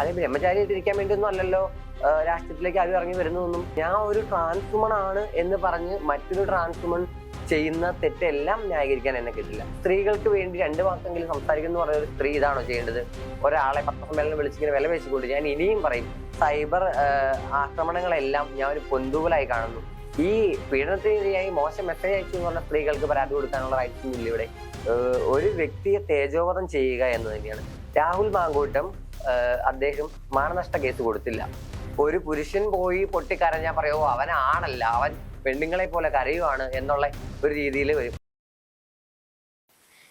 അതെ ബ്രഹ്മചാരിയായിട്ട് ഇരിക്കാൻ വേണ്ടിയൊന്നും അല്ലല്ലോ. രാഷ്ട്രീയത്തിലേക്ക് ആരും ഇറങ്ങി വരുന്നതൊന്നും. ഞാൻ ഒരു ട്രാൻസ്വുമൺ ആണ് എന്ന് പറഞ്ഞ് മറ്റൊരു ട്രാൻസ്വുമൺ ചെയ്യുന്ന തെറ്റെല്ലാം ന്യായീകരിക്കാൻ എന്നെ കിട്ടില്ല. സ്ത്രീകൾക്ക് വേണ്ടി രണ്ട് മാസമെങ്കിലും സംസാരിക്കുന്നു പറഞ്ഞ ഒരു സ്ത്രീ ഇതാണോ ചെയ്യേണ്ടത്? ഒരാളെ പത്രസമ്മേളനം വിളിച്ചിങ്ങനെ വില വെച്ചുകൊണ്ട് ഞാൻ ഇനിയും പറയും സൈബർ ആക്രമണങ്ങളെല്ലാം ഞാൻ ഒരു പൊന്തൂലായി കാണുന്നു. ഈ പീഡനത്തിനെതിരെയായി മോശം മെസ്സേജ് അയച്ചു എന്ന് പറഞ്ഞ സ്ത്രീകൾക്ക് പരാതി കൊടുക്കാനുള്ള റൈറ്റ്സ് ഇല്ല ഇവിടെ. ഒരു വ്യക്തിയെ തേജോവധം ചെയ്യുക എന്ന് തന്നെയാണ്. രാഹുൽ മാങ്കൂട്ടം അദ്ദേഹം മാനനഷ്ട കേസ് കൊടുത്തില്ല. ഒരു പുരുഷൻ പോയി പൊട്ടിക്കരഞ്ഞാൽ പറയോ അവനാണല്ല അവൻ പെണ്ണുങ്ങളെ പോലെ കരയുവാണ് എന്നുള്ള ഒരു രീതിയിൽ വരും.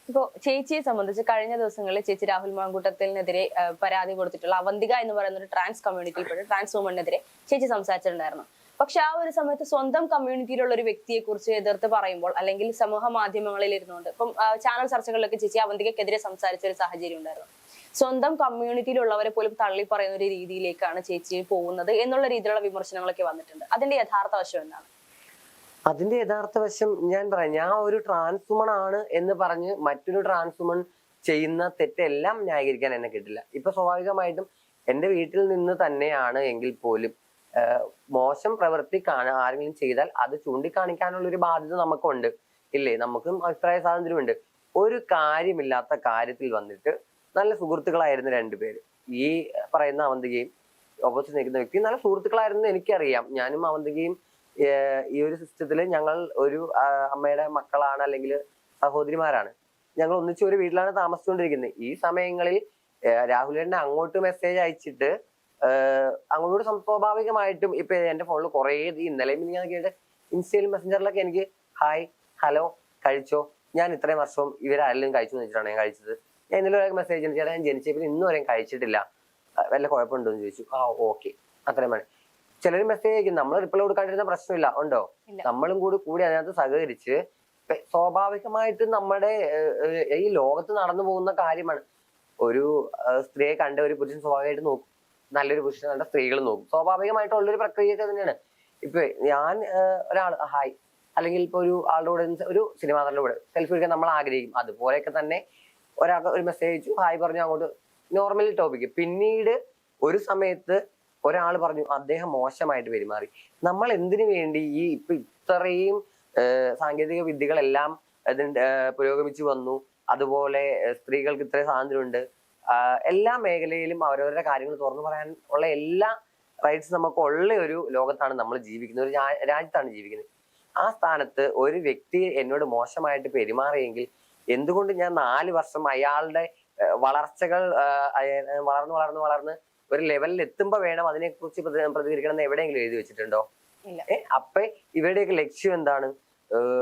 ഇപ്പോ ചേച്ചിയെ സംബന്ധിച്ച് കഴിഞ്ഞ ദിവസങ്ങളിൽ ചേച്ചി രാഹുൽ മാങ്കൂട്ടത്തിനെതിരെ പരാതി കൊടുത്തിട്ടുള്ള അവന്തിക എന്ന് പറയുന്ന ഒരു ട്രാൻസ് കമ്മ്യൂണിറ്റിയിൽപ്പെട്ട ട്രാൻസ് വുമണിനെതിരെ ചേച്ചി സംസാരിച്ചിട്ടുണ്ടായിരുന്നു. പക്ഷെ ആ ഒരു സമയത്ത് സ്വന്തം കമ്മ്യൂണിറ്റിയിലുള്ള ഒരു വ്യക്തിയെ കുറിച്ച് എതിർത്ത് പറയുമ്പോൾ അല്ലെങ്കിൽ സമൂഹ മാധ്യമങ്ങളിൽ ഇരുന്നുകൊണ്ട് ഇപ്പം ചാനൽ ചർച്ചകളിലൊക്കെ ചേച്ചി അവന്തികക്കെതിരെ സംസാരിച്ച ഒരു സാഹചര്യം ഉണ്ടായിരുന്നു. സ്വന്തം കമ്മ്യൂണിറ്റിയിലുള്ളവരെ പോലും തള്ളി പറയുന്ന ഒരു രീതിയിലേക്കാണ് ചേച്ചി പോകുന്നത് എന്നുള്ള രീതിയിലുള്ള വിമർശനങ്ങളൊക്കെ വന്നിട്ടുണ്ട്. അതിന്റെ യഥാർത്ഥ വശം എന്താണ്? അതിന്റെ യഥാർത്ഥ വശം ഞാൻ പറയാം. ഞാൻ ഒരു ട്രാൻസ്വുമൺ ആണ് എന്ന് പറഞ്ഞ് മറ്റൊരു ട്രാൻസ്വുമൺ ചെയ്യുന്ന തെറ്റെല്ലാം ന്യായീകരിക്കാൻ എന്നെ കിട്ടില്ല. ഇപ്പൊ സ്വാഭാവികമായിട്ടും എന്റെ വീട്ടിൽ നിന്ന് തന്നെയാണ് എങ്കിൽ പോലും മോശം പ്രവൃത്തി കാണ ആരെങ്കിലും ചെയ്താൽ അത് ചൂണ്ടിക്കാണിക്കാനുള്ള ഒരു ബാധ്യത നമുക്കുണ്ട്. ഇല്ലേ? നമുക്കും അഭിപ്രായ സ്വാതന്ത്ര്യമുണ്ട്. ഒരു കാര്യമില്ലാത്ത കാര്യത്തിൽ വന്നിട്ട് നല്ല സുഹൃത്തുക്കളായിരുന്നു രണ്ടുപേര് ഈ പറയുന്ന അവന്തികയും ഓപ്പോസിറ്റ് നിൽക്കുന്ന വ്യക്തി നല്ല സുഹൃത്തുക്കളായിരുന്നു എനിക്കറിയാം. ഞാനും അവന്തികയും ഈ ഒരു സിസ്റ്റത്തിൽ ഞങ്ങൾ ഒരു അമ്മയുടെ മക്കളാണ് അല്ലെങ്കിൽ സഹോദരിമാരാണ്. ഞങ്ങൾ ഒന്നിച്ച് ഒരു വീട്ടിലാണ് താമസിച്ചുകൊണ്ടിരിക്കുന്നത്. ഈ സമയങ്ങളിൽ രാഹുലിന്റെ അങ്ങോട്ട് മെസ്സേജ് അയച്ചിട്ട് അങ്ങോട്ട് സ്വാഭാവികമായിട്ടും ഇപ്പൊ എന്റെ ഫോണിൽ കുറേ ഇന്നലെയും ഞാൻ കേട്ട് ഇൻസ്റ്റയിൽ മെസ്സഞ്ചറിലൊക്കെ എനിക്ക് ഹായ് ഹലോ കഴിച്ചോ? ഞാൻ ഇത്രയും വർഷവും ഇവരാരെങ്കിലും കഴിച്ചു എന്ന് വെച്ചിട്ടാണ് ഞാൻ കഴിച്ചത്? ഞാൻ ഇന്നലെ ഒരാൾക്ക് മെസ്സേജ് ചെയ്തു ചേട്ടാ ഞാൻ ജനിച്ചപ്പോൾ ഇന്നും വരെയും കഴിച്ചിട്ടില്ല. വല്ല കുഴപ്പമുണ്ടോ? എന്ന് ചോദിച്ചു. ആ ഓക്കെ. അത്രയും മതി. ചിലർ മെസ്സേജ് അയക്കും നമ്മൾ റിപ്ലൈ കൊടുക്കാണ്ടിരുന്ന പ്രശ്നമില്ല. ഉണ്ടോ? നമ്മളും കൂടി കൂടി അതിനകത്ത് സഹകരിച്ച് സ്വാഭാവികമായിട്ട് നമ്മുടെ ഈ ലോകത്ത് നടന്നു പോകുന്ന കാര്യമാണ്. ഒരു സ്ത്രീയെ കണ്ട ഒരു പുരുഷൻ സ്വാഭാവികമായിട്ട് നോക്കും. നല്ലൊരു പുരുഷൻ കണ്ട സ്ത്രീകൾ നോക്കും. സ്വാഭാവികമായിട്ടുള്ളൊരു പ്രക്രിയയൊക്കെ തന്നെയാണ്. ഇപ്പൊ ഞാൻ ഒരാൾ ഹായ്. അല്ലെങ്കിൽ ഇപ്പൊ ഒരു ആളുടെ കൂടെ ഒരു സിനിമാ നടന്റെ കൂടെ സെൽഫി എടുക്കാൻ നമ്മൾ ആഗ്രഹിക്കും. അതുപോലെയൊക്കെ തന്നെ ഒരാൾക്ക് ഒരു മെസ്സേജ് അയച്ചു ഹായ് പറഞ്ഞു അങ്ങോട്ട് നോർമലി ടോപ്പിക്ക് പിന്നീട് ഒരു സമയത്ത് ഒരാൾ പറഞ്ഞു അദ്ദേഹം മോശമായിട്ട് പെരുമാറി. നമ്മൾ എന്തിനു വേണ്ടി ഈ ഇപ്പൊ ഇത്രയും സാങ്കേതിക വിദ്യകളെല്ലാം പുരോഗമിച്ചു വന്നു. അതുപോലെ സ്ത്രീകൾക്ക് ഇത്രയും സ്വാതന്ത്ര്യമുണ്ട്. എല്ലാ മേഖലയിലും അവരവരുടെ കാര്യങ്ങൾ തുറന്നു പറയാൻ ഉള്ള എല്ലാ റൈറ്റ്സ് നമുക്ക് ഉള്ള ഒരു ലോകത്താണ് നമ്മൾ ജീവിക്കുന്നത്. ഒരു രാജ്യത്താണ് ജീവിക്കുന്നത്. ആ സ്ഥാനത്ത് ഒരു വ്യക്തി എന്നോട് മോശമായിട്ട് പെരുമാറിയെങ്കിൽ എന്തുകൊണ്ട് ഞാൻ നാല് വർഷം അയാളുടെ വളർച്ചകൾ വളർന്ന് വളർന്ന് വളർന്ന് ഒരു ലെവലിൽ എത്തുമ്പോ വേണം അതിനെക്കുറിച്ച് പ്രതി- പ്രതികരിക്കണം എന്ന് എവിടെയെങ്കിലും എഴുതി വെച്ചിട്ടുണ്ടോ? അപ്പൊ ഇവരുടെയൊക്കെ ലക്ഷ്യം എന്താണ്?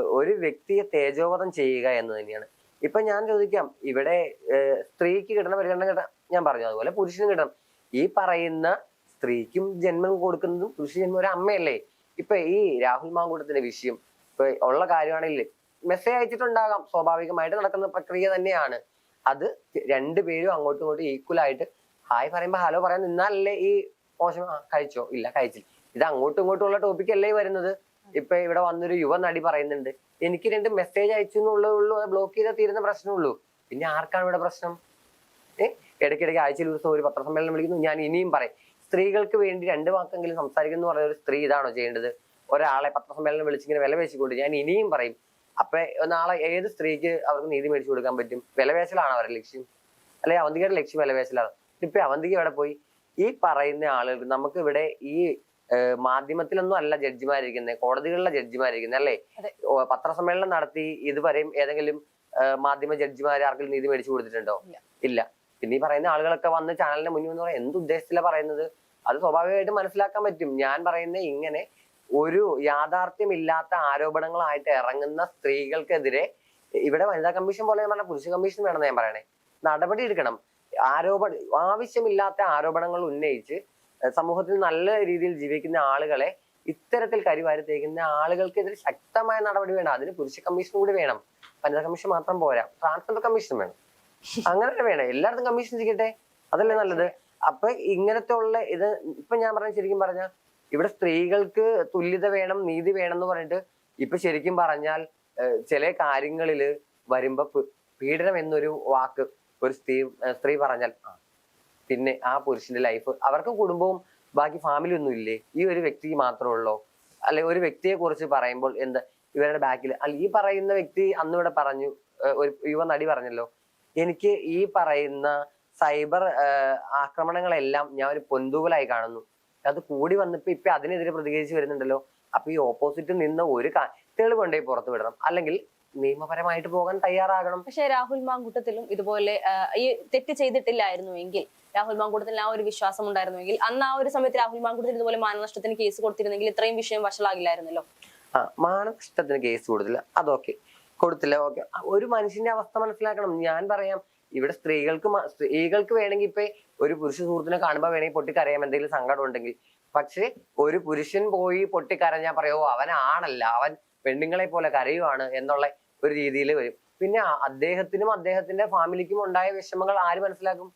ഒരു വ്യക്തിയെ തേജോവധം ചെയ്യുക എന്ന് തന്നെയാണ്. ഇപ്പൊ ഞാൻ ചോദിക്കാം ഇവിടെ സ്ത്രീക്ക് കിട്ടുന്ന പരിഗണന കിട്ടാൻ ഞാൻ പറഞ്ഞു. അതുപോലെ പുരുഷനും കിട്ടണം. ഈ പറയുന്ന സ്ത്രീക്കും ജന്മം കൊടുക്കുന്നതും പുരുഷ ജന്മം ഒരു അമ്മയല്ലേ? ഇപ്പൊ ഈ രാഹുൽ മാങ്കൂട്ടത്തിന്റെ വിഷയം ഇപ്പൊ ഉള്ള കാര്യമാണെങ്കിൽ മെസ്സേജ് അയച്ചിട്ടുണ്ടാകാം. സ്വാഭാവികമായിട്ട് നടക്കുന്ന പ്രക്രിയ തന്നെയാണ്. അത് രണ്ടുപേരും അങ്ങോട്ടും ഇങ്ങോട്ടും ഈക്വൽ ആയിട്ട് ഹായ് പറയുമ്പോ ഹലോ പറയാൻ നിന്നാലല്ലേ ഈ മോശം കഴിച്ചോ? ഇല്ല കഴിച്ചില്ല. ഇത് അങ്ങോട്ടും ഇങ്ങോട്ടും ഉള്ള ടോപ്പിക് അല്ലേ വരുന്നത്? ഇപ്പൊ ഇവിടെ വന്നൊരു യുവ നടി പറയുന്നുണ്ട്. എനിക്ക് രണ്ട് മെസ്സേജ് അയച്ചു എന്നുള്ളൂ ബ്ലോക്ക് ചെയ്താൽ തീരുന്ന പ്രശ്നമുള്ളൂ. പിന്നെ ആർക്കാണ് ഇവിടെ പ്രശ്നം? ഏഹ് ഇടയ്ക്കിടയ്ക്ക് ആഴ്ചയിൽ ദിവസം ഒരു പത്രസമ്മേളനം വിളിക്കുന്നു. ഞാൻ ഇനിയും പറയും. സ്ത്രീകൾക്ക് വേണ്ടി രണ്ട് വാക്കെങ്കിലും സംസാരിക്കുന്നു പറഞ്ഞ ഒരു സ്ത്രീ ഇതാണോ ചെയ്യേണ്ടത്? ഒരാളെ പത്രസമ്മേളനം വിളിച്ചിങ്ങനെ വില വെച്ചുകൊണ്ട് ഞാൻ ഇനിയും പറയും. അപ്പൊ നാളെ ഏത് സ്ത്രീക്ക് അവർക്ക് നീതി മേടിച്ചു കൊടുക്കാൻ പറ്റും? വിലവേശലാണ് അവരുടെ ലക്ഷ്യം. അല്ലെ അവന്തികയുടെ ലക്ഷ്യം വിലവേശലാണ് ഇപ്പൊ അവന്തിക ഇവിടെ പോയി? ഈ പറയുന്ന ആളുകൾക്ക് നമുക്ക് ഇവിടെ ഈ മാധ്യമത്തിലൊന്നും അല്ല ജഡ്ജിമാരിക്കുന്നത് കോടതികളിലെ ജഡ്ജിമാരിക്കുന്നത് അല്ലേ. പത്രസമ്മേളനം നടത്തി ഇതുവരെയും ഏതെങ്കിലും മാധ്യമ ജഡ്ജിമാർ ആർക്കും നീതി മേടിച്ചു കൊടുത്തിട്ടുണ്ടോ? ഇല്ല. പിന്നെ ഈ പറയുന്ന ആളുകളൊക്കെ വന്ന് ചാനലിന്റെ മുന്നിൽ എന്ന് പറയാൻ എന്ത് ഉദ്ദേശത്തിലാണ് പറയുന്നത്? അത് സ്വാഭാവികമായിട്ട് മനസ്സിലാക്കാൻ പറ്റും. ഞാൻ പറയുന്നത് ഇങ്ങനെ ഒരു യാഥാർത്ഥ്യമില്ലാത്ത ആരോപണങ്ങളായിട്ട് ഇറങ്ങുന്ന സ്ത്രീകൾക്കെതിരെ ഇവിടെ വനിതാ കമ്മീഷൻ പോലെ പറഞ്ഞ പുരുഷ കമ്മീഷൻ വേണം ഞാൻ പറയണേ. നടപടി എടുക്കണം. ആരോപണ ആവശ്യമില്ലാത്ത ആരോപണങ്ങൾ ഉന്നയിച്ച് സമൂഹത്തിൽ നല്ല രീതിയിൽ ജീവിക്കുന്ന ആളുകളെ ഇത്തരത്തിൽ കരിവാരി തേക്കുന്ന ആളുകൾക്കെതിരെ ശക്തമായ നടപടി വേണം. അതിന് പുരുഷ കമ്മീഷൻ കൂടി വേണം. വനിതാ കമ്മീഷൻ മാത്രം പോരാ. ട്രാൻസ്ജെൻഡർ കമ്മീഷൻ വേണം. അങ്ങനെ വേണം. എല്ലായിടത്തും കമ്മീഷൻ ചെയ്യട്ടെ അതല്ലേ നല്ലത്? അപ്പൊ ഇങ്ങനത്തെ ഉള്ള ഇത് ഇപ്പൊ ഞാൻ പറഞ്ഞ ശരിക്കും പറഞ്ഞ ഇവിടെ സ്ത്രീകൾക്ക് തുല്യത വേണം നീതി വേണം എന്ന് പറഞ്ഞിട്ട് ഇപ്പൊ ശരിക്കും പറഞ്ഞാൽ ചില കാര്യങ്ങളിൽ വരുമ്പോ പീഡനം എന്നൊരു വാക്ക് ഒരു സ്ത്രീ സ്ത്രീ പറഞ്ഞാൽ പിന്നെ ആ പുരുഷന്റെ ലൈഫ് അവർക്ക് കുടുംബവും ബാക്കി ഫാമിലി ഒന്നും ഇല്ലേ? ഈ ഒരു വ്യക്തി മാത്രമേ ഉള്ളോ? അല്ലെ ഒരു വ്യക്തിയെ കുറിച്ച് പറയുമ്പോൾ എന്താ? ഇവരുടെ ബാക്കിൽ അല്ല ഈ പറയുന്ന വ്യക്തി അന്ന് ഇവിടെ പറഞ്ഞു ഒരു യുവ നടി പറഞ്ഞല്ലോ എനിക്ക് ഈ പറയുന്ന സൈബർ ആക്രമണങ്ങളെല്ലാം ഞാൻ ഒരു പൊന്തൂവലായി കാണുന്നു. അത് കൂടി വന്നപ്പോ ഇപ്പൊ അതിനെതിരെ പ്രതികരിച്ച് വരുന്നുണ്ടല്ലോ. അപ്പൊ ഈ ഓപ്പോസിറ്റ് നിന്ന് ഒരു കാ- തെളിവ് കൊണ്ടുപോയി പുറത്തു വിടണം. അല്ലെങ്കിൽ നിയമപരമായിട്ട് പോകാൻ തയ്യാറാകണം. പക്ഷെ രാഹുൽ മാങ്കൂട്ടത്തിലും ഇതുപോലെ ഈ തെറ്റ് ചെയ്തിട്ടില്ലായിരുന്നു എങ്കിൽ രാഹുൽ മാങ്കൂട്ടത്തിൽ ആ ഒരു വിശ്വാസം ഉണ്ടായിരുന്നുവെങ്കിൽ അന്ന് ആ ഒരു സമയത്ത് രാഹുൽ മാങ്കൂട്ടത്തിൽ ഇതുപോലെ മാനനഷ്ടത്തിന് കേസ് കൊടുത്തിരുന്നെങ്കിൽ ഇത്രയും വിഷയം വഷളാകില്ലായിരുന്നല്ലോ. ആ മാനനഷ്ടത്തിന് കേസ് കൊടുത്തില്ല. അതൊക്കെ കൊടുത്തില്ല. ഓക്കെ. ഒരു മനുഷ്യന്റെ അവസ്ഥ മനസ്സിലാക്കണം. ഞാൻ പറയാം ഇവിടെ സ്ത്രീകൾക്ക് സ്ത്രീകൾക്ക് വേണമെങ്കിൽ ഇപ്പൊ ഒരു പുരുഷ സുഹൃത്തിനെ കാണുമ്പോൾ വേണമെങ്കിൽ പൊട്ടിക്കരയാം എന്തെങ്കിലും സങ്കടം ഉണ്ടെങ്കിൽ പക്ഷെ ഒരു പുരുഷൻ പോയി പൊട്ടിക്കരഞ്ഞാൽ പറയോ അവൻ ആണല്ല അവൻ പെണ്ണുങ്ങളെ പോലെ കരയുവാണ് എന്നുള്ള ഒരു രീതിയിൽ വരും. പിന്നെ അദ്ദേഹത്തിനും അദ്ദേഹത്തിന്റെ ഫാമിലിക്കും ഉണ്ടായ വിഷമങ്ങൾ ആര് മനസ്സിലാക്കും?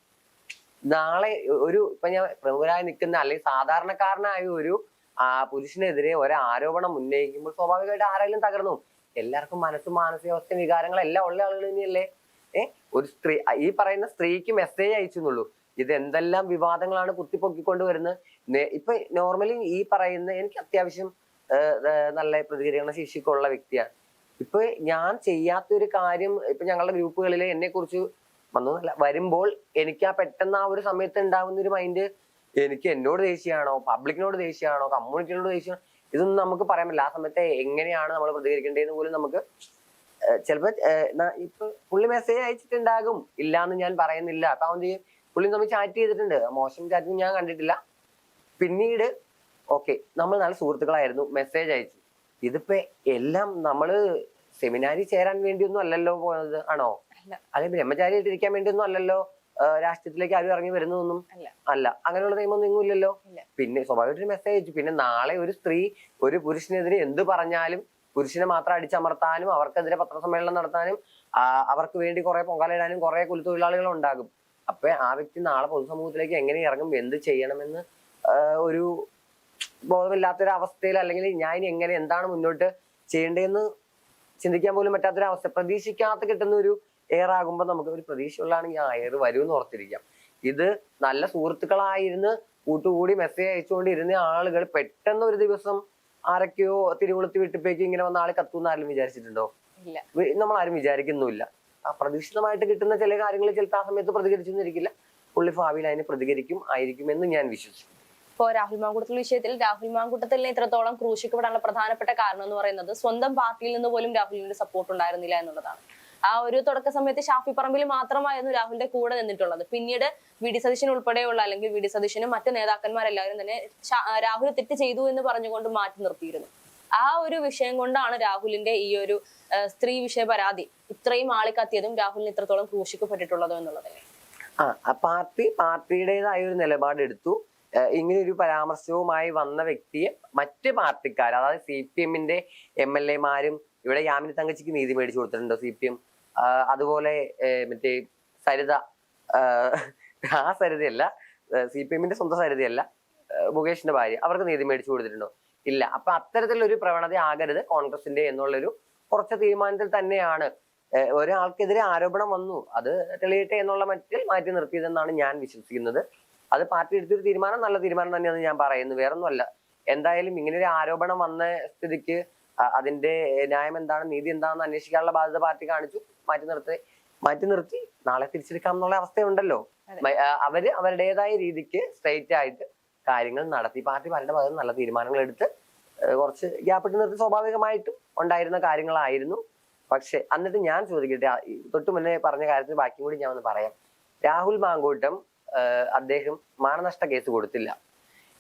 നാളെ ഒരു ഇപ്പൊ ഞാൻ പ്രമുഖരായി നിൽക്കുന്ന അല്ലെങ്കിൽ സാധാരണക്കാരനായ ഒരു ആ പുരുഷനെതിരെ ഒരു ആരോപണം ഉന്നയിക്കുമ്പോൾ സ്വാഭാവികമായിട്ട് ആരെങ്കിലും തകർന്നു. എല്ലാവർക്കും മനസ്സും മാനസികാവസ്ഥയും വികാരങ്ങളും എല്ലാം ഉള്ള ആളുകൾ തന്നെയല്ലേ ഏ? ഒരു സ്ത്രീ ഈ പറയുന്ന സ്ത്രീക്ക് മെസ്സേജ് അയച്ചെന്നുള്ളൂ. ഇത് എന്തെല്ലാം വിവാദങ്ങളാണ് കുത്തിപ്പൊക്കിക്കൊണ്ട് വരുന്നത്? ഇപ്പൊ നോർമലി ഈ പറയുന്ന എനിക്ക് അത്യാവശ്യം ഏഹ്, ഏഹ്, നല്ല പ്രതികരണ ശേഷിക്കുള്ള വ്യക്തിയാണ് ഇപ്പൊ ഞാൻ ചെയ്യാത്ത ഒരു കാര്യം ഇപ്പൊ ഞങ്ങളുടെ ഗ്രൂപ്പുകളിൽ എന്നെ കുറിച്ച് വന്നതല്ല വരുമ്പോൾ എനിക്ക് ആ പെട്ടെന്ന് ആ ഒരു സമയത്ത് ഉണ്ടാവുന്ന ഒരു മൈൻഡ് എനിക്ക് എന്നോട് ദേഷ്യമാണോ? പബ്ലിക്കിനോട് ദേഷ്യമാണോ? കമ്മ്യൂണിറ്റിനോട് ദേഷ്യമാണോ? ഇതൊന്നും നമുക്ക് പറയാൻ പറ്റില്ല. ആ സമയത്ത് എങ്ങനെയാണ് നമ്മൾ പ്രതികരിക്കേണ്ടതെന്ന് പോലും നമുക്ക് ഏഹ് ചിലപ്പോ ഇപ്പൊ പുള്ളി മെസ്സേജ് അയച്ചിട്ടുണ്ടാകും. ഇല്ലാന്ന് ഞാൻ പറയുന്നില്ല. അപ്പൊ അവൻ ചെയ്യും? പുള്ളി നമ്മൾ ചാറ്റ് ചെയ്തിട്ടുണ്ട്. മോശം ചാറ്റിങ് ഞാൻ കണ്ടിട്ടില്ല. പിന്നീട് ഓക്കെ നമ്മൾ നല്ല സുഹൃത്തുക്കളായിരുന്നു. മെസ്സേജ് അയച്ചു. ഇതിപ്പോ എല്ലാം നമ്മൾ സെമിനാരിൽ ചേരാൻ വേണ്ടിയൊന്നും അല്ലല്ലോ പോയത്. ആണോ? അല്ല. അല്ലെങ്കിൽ ബ്രഹ്മചാരിയായിട്ട് ഇരിക്കാൻ വേണ്ടിയൊന്നും അല്ലല്ലോ? രാഷ്ട്രീയത്തിലേക്ക് ആരും ഇറങ്ങി വരുന്നതൊന്നും അല്ല. അങ്ങനെയുള്ള നിയമമൊന്നും ഒന്നും ഇല്ലല്ലോ? ഇല്ല. പിന്നെ സ്വാഭാവികമായിട്ട് മെസ്സേജ് അയച്ചു. പിന്നെ നാളെ ഒരു സ്ത്രീ ഒരു പുരുഷനെതിരെ എന്ത് പറഞ്ഞാലും പുരുഷനെ മാത്രം അടിച്ചമർത്താനും അവർക്കെതിരെ പത്രസമ്മേളനം നടത്താനും അവർക്ക് വേണ്ടി കുറെ പൊങ്കാലിടാനും കുറെ കുലത്തൊഴിലാളികൾ ഉണ്ടാകും. അപ്പൊ ആ വ്യക്തി നാളെ പൊതുസമൂഹത്തിലേക്ക് എങ്ങനെ ഇറങ്ങും എന്ത് ചെയ്യണമെന്ന് ഒരു ബോധമില്ലാത്തൊരു അവസ്ഥയിൽ അല്ലെങ്കിൽ ഞാൻ ഇനി എങ്ങനെ എന്താണ് മുന്നോട്ട് ചെയ്യേണ്ടതെന്ന് ചിന്തിക്കാൻ പോലും പറ്റാത്തൊരു അവസ്ഥ പ്രതീക്ഷിക്കാത്ത കിട്ടുന്ന ഒരു എയർ ആകുമ്പോൾ നമുക്ക് ഒരു പ്രതീക്ഷയുള്ളതാണെങ്കിൽ ആ എയർ എന്ന് ഓർത്തിരിക്കാം. ഇത് നല്ല സുഹൃത്തുക്കളായിരുന്ന് കൂട്ടുകൂടി മെസ്സേജ് അയച്ചുകൊണ്ടിരുന്ന ആളുകൾ പെട്ടെന്ന് ഒരു ദിവസം ആരൊക്കെയോ തിരുവളുത്തി വിട്ടിപ്പേക്ക് ഇങ്ങനെ വന്ന ആളെ കത്തുന്ന ആരും വിചാരിച്ചിട്ടുണ്ടോ? നമ്മൾ ആരും വിചാരിക്കുന്നുമില്ല. അപ്രതീക്ഷിതമായിട്ട് കിട്ടുന്ന ചില കാര്യങ്ങൾ ചിലപ്പോൾ ആ സമയത്ത് പ്രതികരിച്ചെന്നിരിക്കില്ല. പുള്ളി ഭാവിയിൽ അതിന് പ്രതികരിക്കും ആയിരിക്കും എന്ന് ഞാൻ വിശ്വസിക്കുന്നു. ഇപ്പോ രാഹുൽ മാങ്കൂട്ടത്തിൽ വിഷയത്തിൽ രാഹുൽ മാങ്കൂട്ടത്തിലിനെ ഇത്രത്തോളം ക്രൂശിക്കപ്പെടാനുള്ള പ്രധാനപ്പെട്ട കാരണം എന്ന് പറയുന്നത് സ്വന്തം പാർട്ടിയിൽ നിന്ന് പോലും രാഹുലിന്റെ സപ്പോർട്ട് ഉണ്ടായിരുന്നില്ല എന്നുള്ളതാണ്. ആ ഒരു തുടക്ക സമയത്ത് ഷാഫി പറമ്പിൽ മാത്രമായിരുന്നു രാഹുലിന്റെ കൂടെ നിന്നിട്ടുള്ളത്. പിന്നീട് വി ഡി സതീശൻ ഉൾപ്പെടെയുള്ള അല്ലെങ്കിൽ വി ഡി സതീശനും മറ്റ് നേതാക്കന്മാരെല്ലാവരും തന്നെ രാഹുൽ തെറ്റ് ചെയ്തു എന്ന് പറഞ്ഞുകൊണ്ട് മാറ്റി നിർത്തിയിരുന്നു. ആ ഒരു വിഷയം കൊണ്ടാണ് രാഹുലിന്റെ ഈ ഒരു സ്ത്രീ വിഷയ പരാതി ഇത്രയും ആളിക്കത്തിയതും രാഹുലിന് ഇത്രത്തോളം ക്രൂശിക്കപ്പെട്ടിട്ടുള്ളതും എന്നുള്ളത്. ആ പാർട്ടി പാർട്ടിയുടേതായ ഒരു നിലപാടെടുത്തു. ഇങ്ങനെ ഒരു പരാമർശവുമായി വന്ന വ്യക്തിയെ മറ്റ് പാർട്ടിക്കാർ അതായത് സി പി എമ്മിന്റെ എം എൽ എമാരും ഇവിടെ യാമിനി തങ്കച്ചിക്ക് നീതി മേടിച്ചു കൊടുത്തിട്ടുണ്ട് സി പി എം. അതുപോലെ മറ്റേ സരിത ആ സരിതയല്ല സി പി എമ്മിന്റെ സ്വന്തം സരിതയല്ല മുകേഷിന്റെ ഭാര്യ. അവർക്ക് നീതി മേടിച്ചു കൊടുത്തിട്ടുണ്ടോ? ഇല്ല. അപ്പൊ അത്തരത്തിലൊരു പ്രവണത ആകരുത് കോൺഗ്രസിന്റെ എന്നുള്ളൊരു കുറച്ച് തീരുമാനത്തിൽ തന്നെയാണ്. ഒരാൾക്കെതിരെ ആരോപണം വന്നു. അത് തെളിയട്ടെ എന്നുള്ള മറ്റിൽ മാറ്റി നിർത്തിയതെന്നാണ് ഞാൻ വിശ്വസിക്കുന്നത്. അത് പാർട്ടി എടുത്തൊരു തീരുമാനം നല്ല തീരുമാനം തന്നെയാണെന്ന് ഞാൻ പറയുന്നു. വേറൊന്നുമല്ല. എന്തായാലും ഇങ്ങനെ ഒരു ആരോപണം വന്ന സ്ഥിതിക്ക് അതിന്റെ ന്യായം എന്താണ് നീതി എന്താണെന്ന് അന്വേഷിക്കാനുള്ള ബാധ്യത പാർട്ടി കാണിച്ചു. മാറ്റി നിർത്തി മാറ്റി നിർത്തി. നാളെ തിരിച്ചെടുക്കാം എന്നുള്ള അവസ്ഥയുണ്ടല്ലോ. ഉണ്ടല്ലോ അവർ അവരുടേതായ രീതിക്ക് സ്ട്രൈറ്റ് ആയിട്ട് കാര്യങ്ങൾ നടത്തി. പാർട്ടി പലരുടെ ഭാഗത്ത് നല്ല തീരുമാനങ്ങൾ എടുത്ത് കുറച്ച് ഗ്യാപ്പ് ഇട്ട് നിർത്തി. സ്വാഭാവികമായിട്ടും ഉണ്ടായിരുന്ന കാര്യങ്ങളായിരുന്നു. പക്ഷെ എന്നിട്ട് ഞാൻ ചോദിക്കട്ടെ തൊട്ട് മുന്നേ പറഞ്ഞ കാര്യത്തിൽ ബാക്കി കൂടി ഞാൻ ഒന്ന് പറയാം. രാഹുൽ മാങ്കൂട്ടം അദ്ദേഹം മാനനഷ്ട കേസ് കൊടുത്തില്ല.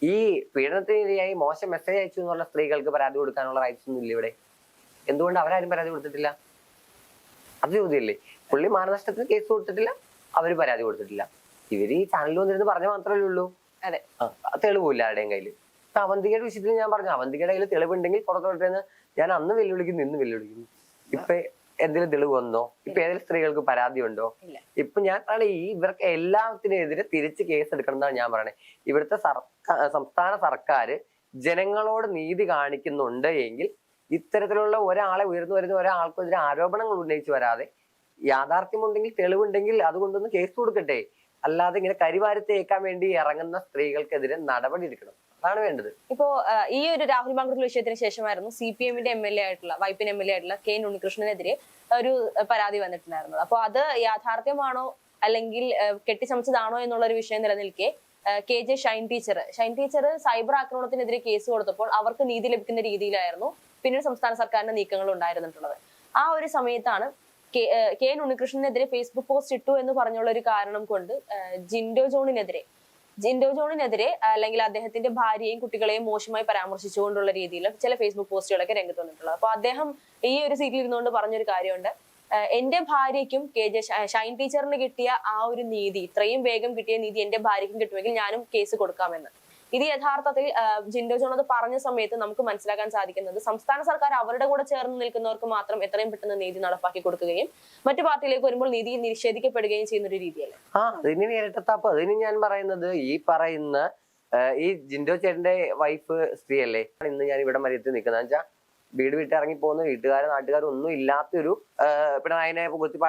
ഈ പീഡനത്തിനിരയായി മോശം മെസ്സേജ് അയച്ചു എന്നുള്ള സ്ത്രീകൾക്ക് പരാതി കൊടുക്കാനുള്ള റൈറ്റ്സ് ഒന്നും ഇല്ല ഇവിടെ. എന്തുകൊണ്ട് അവരാരും പരാതി കൊടുത്തിട്ടില്ല? അത് ചോദ്യമല്ലേ പുള്ളി മാനനഷ്ടത്തിന് കേസ് കൊടുത്തിട്ടില്ല അവർ പരാതി കൊടുത്തിട്ടില്ല. ഇവർ ഈ ചാനലിൽ വന്നിരുന്ന് പറഞ്ഞ മാത്രമല്ലേ ഉള്ളൂ. അതെ. തെളിവില്ല ആരുടെയും കയ്യിൽ ഇപ്പൊ അവന്തികയുടെ വിഷയത്തിൽ ഞാൻ പറഞ്ഞു അവന്തികയുടെ കയ്യിൽ തെളിവുണ്ടെങ്കിൽ പുറത്തോട്ടെന്ന് ഞാൻ അന്ന് വെല്ലുവിളിക്കുന്നു ഇന്ന് വെല്ലുവിളിക്കുന്നു. ഇപ്പൊ എന്തെങ്കിലും തെളിവ് വന്നോ? ഇപ്പൊ ഏതെങ്കിലും സ്ത്രീകൾക്ക് പരാതി ഉണ്ടോ. ഇപ്പൊ ഞാൻ പറയണേ ഈ ഇവർക്ക് എല്ലാത്തിനെതിരെ തിരിച്ച് കേസ് എടുക്കണം എന്നാണ് ഞാൻ പറയണേ. ഇവിടുത്തെ സംസ്ഥാന സർക്കാർ ജനങ്ങളോട് നീതി കാണിക്കുന്നുണ്ട് എങ്കിൽ ഇത്തരത്തിലുള്ള ഒരാളെ ഉയർന്നു വരുന്ന ഒരാൾക്കെതിരെ ആരോപണങ്ങൾ ഉന്നയിച്ചു വരാതെ യാഥാർത്ഥ്യമുണ്ടെങ്കിൽ തെളിവുണ്ടെങ്കിൽ അതുകൊണ്ടൊന്ന് കേസ് കൊടുക്കട്ടെ. അല്ലാതെ ഇങ്ങനെ കരിവാരി തേക്കാൻ വേണ്ടി ഇറങ്ങുന്ന സ്ത്രീകൾക്കെതിരെ നടപടി എടുക്കണം. അതാണ് വേണ്ടത്. ഇപ്പോ ഈ ഒരു രാഹുൽ മാങ്കുട്ടൽ വിഷയത്തിന് ശേഷമായിരുന്നു സി പി എമ്മിന്റെ എം എൽ എ ആയിട്ടുള്ള വൈപ്പിൻ എം എൽ എ ആയിട്ടുള്ള കെ എൻ ഉണ്ണികൃഷ്ണനെതിരെ ഒരു പരാതി വന്നിട്ടുണ്ടായിരുന്നത്. അപ്പൊ അത് യാഥാർത്ഥ്യമാണോ അല്ലെങ്കിൽ കെട്ടിച്ചമച്ചതാണോ എന്നുള്ള ഒരു വിഷയം നിലനിൽക്കെ K J Shine teacher Shine teacher cyber ആക്രമണത്തിനെതിരെ case കൊടുത്തപ്പോൾ അവർക്ക് നീതി ലഭിക്കുന്ന രീതിയിലായിരുന്നു പിന്നീട് സംസ്ഥാന സർക്കാരിന്റെ നീക്കങ്ങൾ ഉണ്ടായിരുന്നിട്ടുള്ളത്. ആ ഒരു സമയത്താണ് കെ എൻ ഉണ്ണികൃഷ്ണനെതിരെ ഫേസ്ബുക്ക് പോസ്റ്റ് ഇട്ടു എന്ന് പറഞ്ഞുള്ള ഒരു കാരണം കൊണ്ട് ജിൻഡോ ജോണിനെതിരെ ജിൻഡോ ജോണിനെതിരെ അല്ലെങ്കിൽ അദ്ദേഹത്തിന്റെ ഭാര്യയും കുട്ടികളെയും മോശമായി പരാമർശിച്ചുകൊണ്ടുള്ള രീതിയിൽ ചില ഫേസ്ബുക്ക് പോസ്റ്റുകളൊക്കെ രംഗത്ത് വന്നിട്ടുള്ളത്. അപ്പൊ അദ്ദേഹം ഈ ഒരു സീറ്റിൽ ഇരുന്നുകൊണ്ട് പറഞ്ഞൊരു കാര്യമുണ്ട്. എന്റെ ഭാര്യയ്ക്കും കെ ജെ ഷൈൻ ടീച്ചറിന് കിട്ടിയ ആ ഒരു നീതി ഇത്രയും വേഗം കിട്ടിയ നീതി എന്റെ ഭാര്യയ്ക്കും കിട്ടുമെങ്കിൽ ഞാനും കേസ് കൊടുക്കാമെന്ന്. ഇത് യഥാർത്ഥത്തിൽ ജിൻഡോ ജോൺ അത് പറഞ്ഞ സമയത്ത് നമുക്ക് മനസ്സിലാക്കാൻ സാധിക്കുന്നത് സംസ്ഥാന സർക്കാർ അവരുടെ കൂടെ ചേർന്ന് നിൽക്കുന്നവർക്ക് മാത്രം എത്രയും പെട്ടെന്ന് നീതി നടപ്പാക്കി കൊടുക്കുകയും മറ്റു പാർട്ടിയിലേക്ക് വരുമ്പോൾ നീതി നിഷേധിക്കപ്പെടുകയും ചെയ്യുന്ന ഒരു രീതിയല്ലേ? ആ അതിന് നേരിട്ടത്താപ്പ് അതിന് ഞാൻ പറയുന്നത് ഈ പറയുന്ന ഈ ജിൻഡോ ചേട്ടന്റെ വൈഫ് സ്ത്രീ അല്ലേ ഇന്ന് ഞാൻ ഇവിടെ മര്യാദ നിൽക്കുന്ന വീട് വിട്ട് ഇറങ്ങി പോകുന്ന വീട്ടുകാരും നാട്ടുകാരും ഒന്നും ഇല്ലാത്തൊരു പിണറായിനെ പുകഴ്ത്തി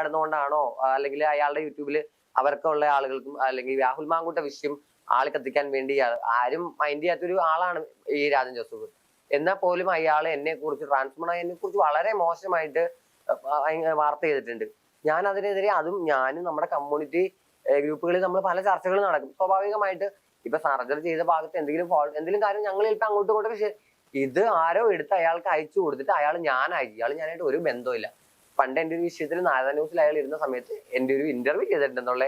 അല്ലെങ്കിൽ അയാളുടെ യൂട്യൂബിൽ അവർക്കുള്ള ആളുകൾക്കും അല്ലെങ്കിൽ രാഹുൽ മാങ്കൂട്ട വിഷയം ആൾ കത്തിക്കാൻ വേണ്ടി ആരും മൈൻഡ് ചെയ്യാത്തൊരു ആളാണ് ഈ രാജൻ ജോസഫ്. എന്നാൽ പോലും അയാൾ എന്നെ കുറിച്ച് ട്രാൻസ്ഫോൺ എന്നെ കുറിച്ച് വളരെ മോശമായിട്ട് വാർത്ത ചെയ്തിട്ടുണ്ട്. ഞാൻ അതിനെതിരെ അതും ഞാനും നമ്മുടെ കമ്മ്യൂണിറ്റി ഗ്രൂപ്പുകളിൽ നമ്മൾ പല ചർച്ചകളും നടക്കും. സ്വാഭാവികമായിട്ട് ഇപ്പൊ സർജറി ചെയ്ത ഭാഗത്ത് എന്തെങ്കിലും ഫോൾട്ട് എന്തെങ്കിലും കാര്യം ഞങ്ങൾ ചിലപ്പോൾ അങ്ങോട്ടും ഇങ്ങോട്ടും പക്ഷേ ഇത് ആരോ എടുത്ത് അയാൾക്ക് അയച്ചു കൊടുത്തിട്ട് അയാൾ ഞാനായി ഇയാൾ ഞാനായിട്ട് ഒരു ബന്ധമില്ല പണ്ട് എന്റെ ഒരു വിഷയത്തിൽ നാരദ ന്യൂസിൽ അയാൾ ഇരുന്ന സമയത്ത് എന്റെ ഒരു ഇന്റർവ്യൂ ചെയ്തിട്ടുണ്ടെന്നുള്ള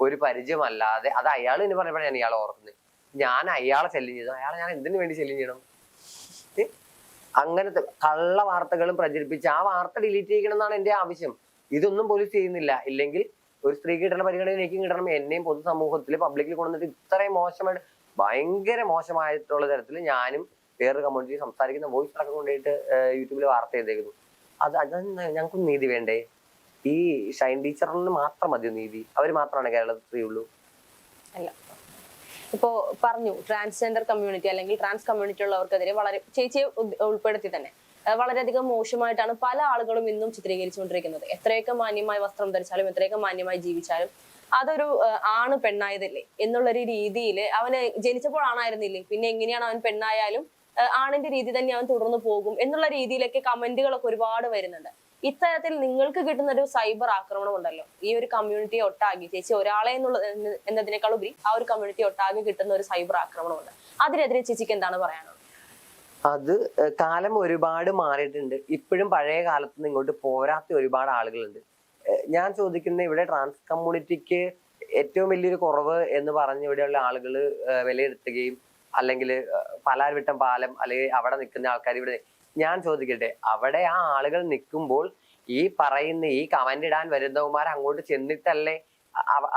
ഒരു പരിചയമല്ലാതെ അത് അയാൾ ഇനി പറഞ്ഞപ്പോഴാണ് ഞാൻ ഇയാളെ ഓർക്കുന്നത്. ഞാൻ അയാളെ ശല്യം ചെയ്തു. അയാളെ ഞാൻ എന്തിനു വേണ്ടി ശല്യം ചെയ്യണം? അങ്ങനത്തെ കള്ള വാർത്തകളും പ്രചരിപ്പിച്ച് ആ വാർത്ത ഡിലീറ്റ് ചെയ്യണം എന്നാണ് എന്റെ ആവശ്യം. ഇതൊന്നും പോലീസ് ചെയ്യുന്നില്ല. ഇല്ലെങ്കിൽ ഒരു സ്ത്രീക്ക് കിട്ടുന്ന പരിഗണന എനിക്കും കിട്ടണം. എന്നെയും പൊതുസമൂഹത്തിൽ പബ്ലിക്കിൽ കൊണ്ടുവന്നിട്ട് ഇത്രയും മോശമായിട്ട് ഭയങ്കര മോശമായിട്ടുള്ള തരത്തിൽ ഞാനും വേറൊരു കമ്മ്യൂണിറ്റി സംസാരിക്കുന്ന വോയിസ് അടക്കം കൊണ്ടുപോയിട്ട് യൂട്യൂബിൽ വാർത്ത ചെയ്തേക്കുന്നു. അത് അത് ഞങ്ങൾക്ക് നീതി വേണ്ടേ? ഈ ഷൈൻ ടീച്ചറിന് മാത്രം മതി നീതി അവർ മാത്രമാണ് കേരളത്തിൽ ഉള്ളൂ. അല്ല. ഇപ്പോ പറഞ്ഞു ട്രാൻസ്ജെൻഡർ കമ്മ്യൂണിറ്റി അല്ലെങ്കിൽ ട്രാൻസ് കമ്മ്യൂണിറ്റി ഉള്ളവർക്കെതിരെ വളരെ ചേച്ചിയെ ഉൾപ്പെടുത്തി തന്നെ. വളരെയധികം മോശമായിട്ടാണ് പല ആളുകളും ഇന്നും ചിത്രീകരിച്ചുകൊണ്ടിരിക്കുന്നത്. എത്രയൊക്കെ മാന്യമായി വസ്ത്രം ധരിച്ചാലും എത്രയൊക്കെ മാന്യമായി ജീവിച്ചാലും അതൊരു ആണ് പെണ്ണായതല്ലേ? എന്നുള്ളൊരു രീതിയിൽ അവന് ജനിച്ചപ്പോൾ ആണായിരുന്നില്ലേ പിന്നെ എങ്ങനെയാണ് അവൻ പെണ്ണായാലും ആണിന്റെ രീതി തന്നെ അവൻ തുടർന്നു പോകും എന്നുള്ള രീതിയിലൊക്കെ കമന്റുകളൊക്കെ ഒരുപാട് വരുന്നുണ്ട്. ഇത്തരത്തിൽ നിങ്ങൾക്ക് കിട്ടുന്ന ഒരു സൈബർ ആക്രമണം ഉണ്ടല്ലോ. ഈ ഒരു കമ്മ്യൂണിറ്റി ഒട്ടാകെ ചേച്ചി ഒരാളെ എന്നുള്ള എന്ന- എന്നതിനേക്കാൾ ഉപരി ആ ഒരു കമ്മ്യൂണിറ്റി ഒട്ടാകെ കിട്ടുന്ന ഒരു സൈബർ ആക്രമണം ഉണ്ട് അതിനെതിരെ ചേച്ചിക്ക് എന്താണ് പറയാനുള്ളത്? അത് കാലം ഒരുപാട് മാറിയിട്ടുണ്ട്. ഇപ്പോഴും പഴയ കാലത്ത് നിന്ന് ഇങ്ങോട്ട് പോരാത്ത ഒരുപാട് ആളുകളുണ്ട്. ഞാൻ ചോദിക്കുന്ന ഇവിടെ ട്രാൻസ് കമ്മ്യൂണിറ്റിക്ക് ഏറ്റവും വലിയൊരു കുറവ് എന്ന് പറഞ്ഞ് ഇവിടെയുള്ള ആളുകൾ വിലയിരുത്തുകയും അല്ലെങ്കിൽ പാലാരിവട്ടം പാലം അല്ലെങ്കിൽ അവിടെ നിൽക്കുന്ന ആൾക്കാർ ഇവിടെ ഞാൻ ചോദിക്കട്ടെ അവിടെ ആ ആളുകൾ നിൽക്കുമ്പോൾ ഈ പറയുന്ന ഈ കമന്റ് ഇടാൻ വരുന്നവന്മാർ അങ്ങോട്ട് ചെന്നിട്ടല്ലേ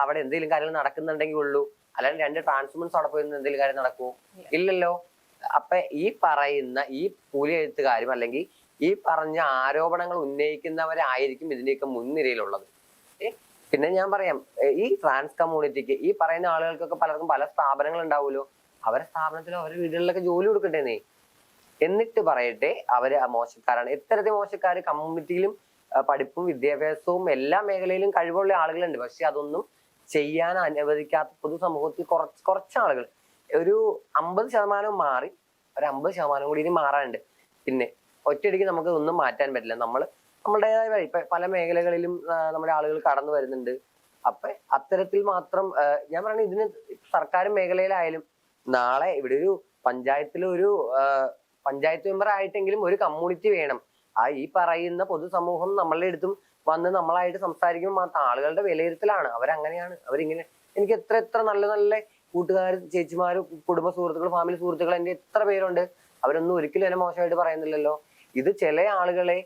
അവിടെ എന്തെങ്കിലും കാര്യങ്ങൾ നടക്കുന്നുണ്ടെങ്കിൽ ഉള്ളൂ. അല്ലാണ്ട് രണ്ട് ട്രാൻസ്മെൻസ് അവിടെ പോയി എന്തെങ്കിലും കാര്യം നടക്കുമോ ഇല്ലല്ലോ. അപ്പൊ ഈ പറയുന്ന ഈ പുലി എഴുത്തുകാരും അല്ലെങ്കിൽ ഈ പറഞ്ഞ ആരോപണങ്ങൾ ഉന്നയിക്കുന്നവരായിരിക്കും ഇതിന്റെയൊക്കെ മുൻനിരയിലുള്ളത്. പിന്നെ ഞാൻ പറയാം ഈ ട്രാൻസ് കമ്മ്യൂണിറ്റിക്ക് ഈ പറയുന്ന ആളുകൾക്കൊക്കെ പലർക്കും പല സ്ഥാപനങ്ങൾ ഉണ്ടാവുമല്ലോ അവരെ സ്ഥാപനത്തിലോ അവരുടെ വീടുകളിലൊക്കെ ജോലി കൊടുക്കട്ടെ നീ? എന്നിട്ട് പറയട്ടെ അവർ മോശക്കാരാണ്. ഇത്തരത്തിൽ മോശക്കാർ കമ്മ്യൂണിറ്റിയിലും പഠിപ്പും വിദ്യാഭ്യാസവും എല്ലാ മേഖലയിലും കഴിവുള്ള ആളുകളുണ്ട്. പക്ഷെ അതൊന്നും ചെയ്യാൻ അനുവദിക്കാത്ത പൊതുസമൂഹത്തിൽ കുറച്ച് കുറച്ച് ആളുകൾ. ഒരു അമ്പത് ശതമാനം മാറി ഒരു അമ്പത് ശതമാനം കൂടി ഇനി മാറാനുണ്ട്. പിന്നെ ഒറ്റയടിക്ക് നമുക്ക് ഒന്നും മാറ്റാൻ പറ്റില്ല. നമ്മൾ നമ്മുടേതായ വഴി. ഇപ്പൊ പല മേഖലകളിലും നമ്മുടെ ആളുകൾ കടന്നു വരുന്നുണ്ട്. അപ്പൊ അത്തരത്തിൽ മാത്രം ഞാൻ പറയുന്നത് ഇതിന് സർക്കാർ മേഖലയിലായാലും നാളെ ഇവിടെ ഒരു ആ, പഞ്ചായത്ത് മെമ്പർ ആയിട്ടെങ്കിലും ഒരു കമ്മ്യൂണിറ്റി വേണം. ആ ഈ പറയുന്ന പൊതുസമൂഹം നമ്മളുടെ അടുത്തും വന്ന് നമ്മളായിട്ട് സംസാരിക്കുമ്പോൾ മാത്രം ആളുകളുടെ വിലയിരുത്തലാണ്. അവരങ്ങനെയാണ്. അവരിങ്ങനെ എനിക്ക് എത്ര എത്ര നല്ല നല്ല കൂട്ടുകാർ ചേച്ചിമാർ കുടുംബ സുഹൃത്തുക്കൾ ഫാമിലി സുഹൃത്തുക്കൾ എന്റെ എത്ര പേരുണ്ട്. അവരൊന്നും ഒരിക്കലും എന്നെ മോശമായിട്ട് പറയുന്നില്ലല്ലോ. ഇത് ചില ആളുകളെ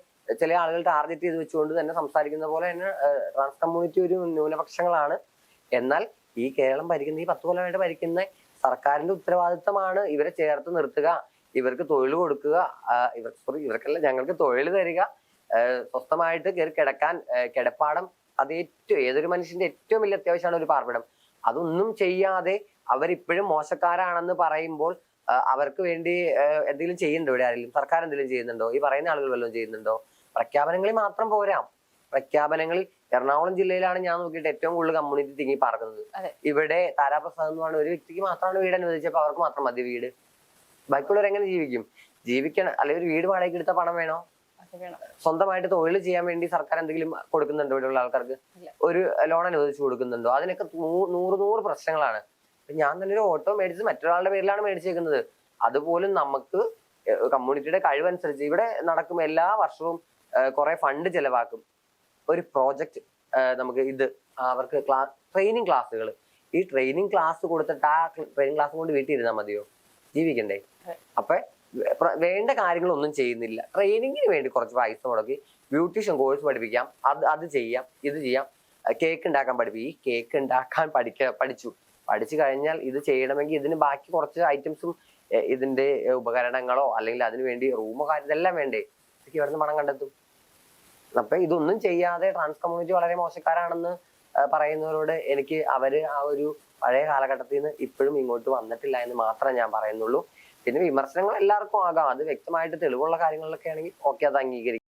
ചില ആളുകൾ ടാർഗറ്റ് ചെയ്ത് വെച്ചുകൊണ്ട് തന്നെ സംസാരിക്കുന്ന പോലെ തന്നെ ട്രാൻസ് കമ്മ്യൂണിറ്റി ഒരു ന്യൂനപക്ഷങ്ങളാണ്. എന്നാൽ ഈ കേരളം ഭരിക്കുന്ന ഈ പത്ത് കൊല്ലമായിട്ട് ഭരിക്കുന്ന സർക്കാരിന്റെ ഉത്തരവാദിത്തമാണ് ഇവരെ ചേർത്ത് നിർത്തുക. ഇവർക്ക് തൊഴിൽ കൊടുക്കുക ഇവർക്ക് ഇവർക്കല്ല ഞങ്ങൾക്ക് തൊഴിൽ തരിക സ്വസ്ഥമായിട്ട് കയറി കിടക്കാൻ കിടപ്പാടം അത് ഏറ്റവും ഏതൊരു മനുഷ്യന്റെ ഏറ്റവും വലിയ അത്യാവശ്യമാണ് ഒരു പാർപ്പിടം. അതൊന്നും ചെയ്യാതെ അവരിപ്പോഴും മോശക്കാരാണെന്ന് പറയുമ്പോൾ അവർക്ക് വേണ്ടി എന്തെങ്കിലും ചെയ്യുന്നുണ്ടോ ഇവിടെ ആരെങ്കിലും? സർക്കാർ എന്തെങ്കിലും ചെയ്യുന്നുണ്ടോ? ഈ പറയുന്ന ആളുകൾ വല്ലതും ചെയ്യുന്നുണ്ടോ? പ്രഖ്യാപനങ്ങളിൽ മാത്രം പോരാം. പ്രഖ്യാപനങ്ങളിൽ എറണാകുളം ജില്ലയിലാണ് ഞാൻ നോക്കിയിട്ട് ഏറ്റവും കൂടുതൽ കമ്മ്യൂണിറ്റി തിങ്ങി പാർക്കുന്നത്. ഇവിടെ താരാപ്രസാദ് എന്ന് പറഞ്ഞ ഒരു വ്യക്തിക്ക് മാത്രമാണ് വീട് അനുവദിച്ചപ്പോൾ അവർക്ക് മാത്രം മതി വീട്. ബാക്കിയുള്ളവർ എങ്ങനെ ജീവിക്കും? ജീവിക്കണം. അല്ലെങ്കിൽ ഒരു വീട് വാടകയ്ക്ക് എടുത്ത പണം വേണോ? സ്വന്തമായിട്ട് തൊഴിൽ ചെയ്യാൻ വേണ്ടി സർക്കാർ എന്തെങ്കിലും കൊടുക്കുന്നുണ്ടോ ഇവിടെയുള്ള ആൾക്കാർക്ക്? ഒരു ലോൺ അനുവദിച്ചു കൊടുക്കുന്നുണ്ടോ? അതിനൊക്കെ നൂറ് നൂറ് പ്രശ്നങ്ങളാണ്. ഞാൻ തന്നെ ഒരു ഓട്ടോ മേടിച്ച് മറ്റൊരാളുടെ പേരിലാണ് മേടിച്ചേക്കുന്നത്. അതുപോലും നമുക്ക് കമ്മ്യൂണിറ്റിയുടെ കഴിവനുസരിച്ച് ഇവിടെ നടക്കും എല്ലാ വർഷവും കുറെ ഫണ്ട് ചെലവാക്കും. ഒരു പ്രോജക്റ്റ് നമുക്ക് ഇത് അവർക്ക് ക്ലാസ് ട്രെയിനിങ് ക്ലാസ്സുകൾ. ഈ ട്രെയിനിങ് ക്ലാസ് കൊടുത്തിട്ട് ആ ട്രെയിനിങ് ക്ലാസ് കൊണ്ട് വീട്ടിൽ ഇരുന്നാൽ മതിയോ? ജീവിക്കണ്ടേ. അപ്പൊ വേണ്ട കാര്യങ്ങളൊന്നും ചെയ്യുന്നില്ല. ട്രെയിനിങ്ങിന് വേണ്ടി കുറച്ച് പൈസ മുടക്കി ബ്യൂട്ടീഷ്യൻ കോഴ്സ് പഠിപ്പിക്കാം. അത് അത് ചെയ്യാം ഇത് ചെയ്യാം. കേക്ക് ഉണ്ടാക്കാൻ പഠിപ്പിക്കും. ഈ കേക്ക് ഉണ്ടാക്കാൻ പഠിക്ക പഠിച്ചു. പഠിച്ചു കഴിഞ്ഞാൽ ഇത് ചെയ്യണമെങ്കിൽ ഇതിന് ബാക്കി കുറച്ച് ഐറ്റംസും ഇതിന്റെ ഉപകരണങ്ങളോ അല്ലെങ്കിൽ അതിന് വേണ്ടി റൂമോ കാര്യം ഇതെല്ലാം വേണ്ടേ? ഇതൊക്കെ ഇവിടുന്ന് പണം കണ്ടെത്തും. അപ്പൊ ഇതൊന്നും ചെയ്യാതെ ട്രാൻസ് കമ്മ്യൂണിറ്റി വളരെ മോശക്കാരാണെന്ന് പറയുന്നവരോട് എനിക്ക് അവർ ആ ഒരു പഴയ കാലഘട്ടത്തിൽ നിന്ന് ഇപ്പോഴും ഇങ്ങോട്ട് വന്നിട്ടില്ല എന്ന് മാത്രമേ ഞാൻ പറയുന്നുള്ളൂ. പിന്നെ വിമർശനങ്ങൾ എല്ലാവർക്കും ആകാം. അത് വ്യക്തമായിട്ട് തെളിവുള്ള കാര്യങ്ങളിലൊക്കെ ആണെങ്കിൽ ഓക്കെ അത് അംഗീകരിക്കും.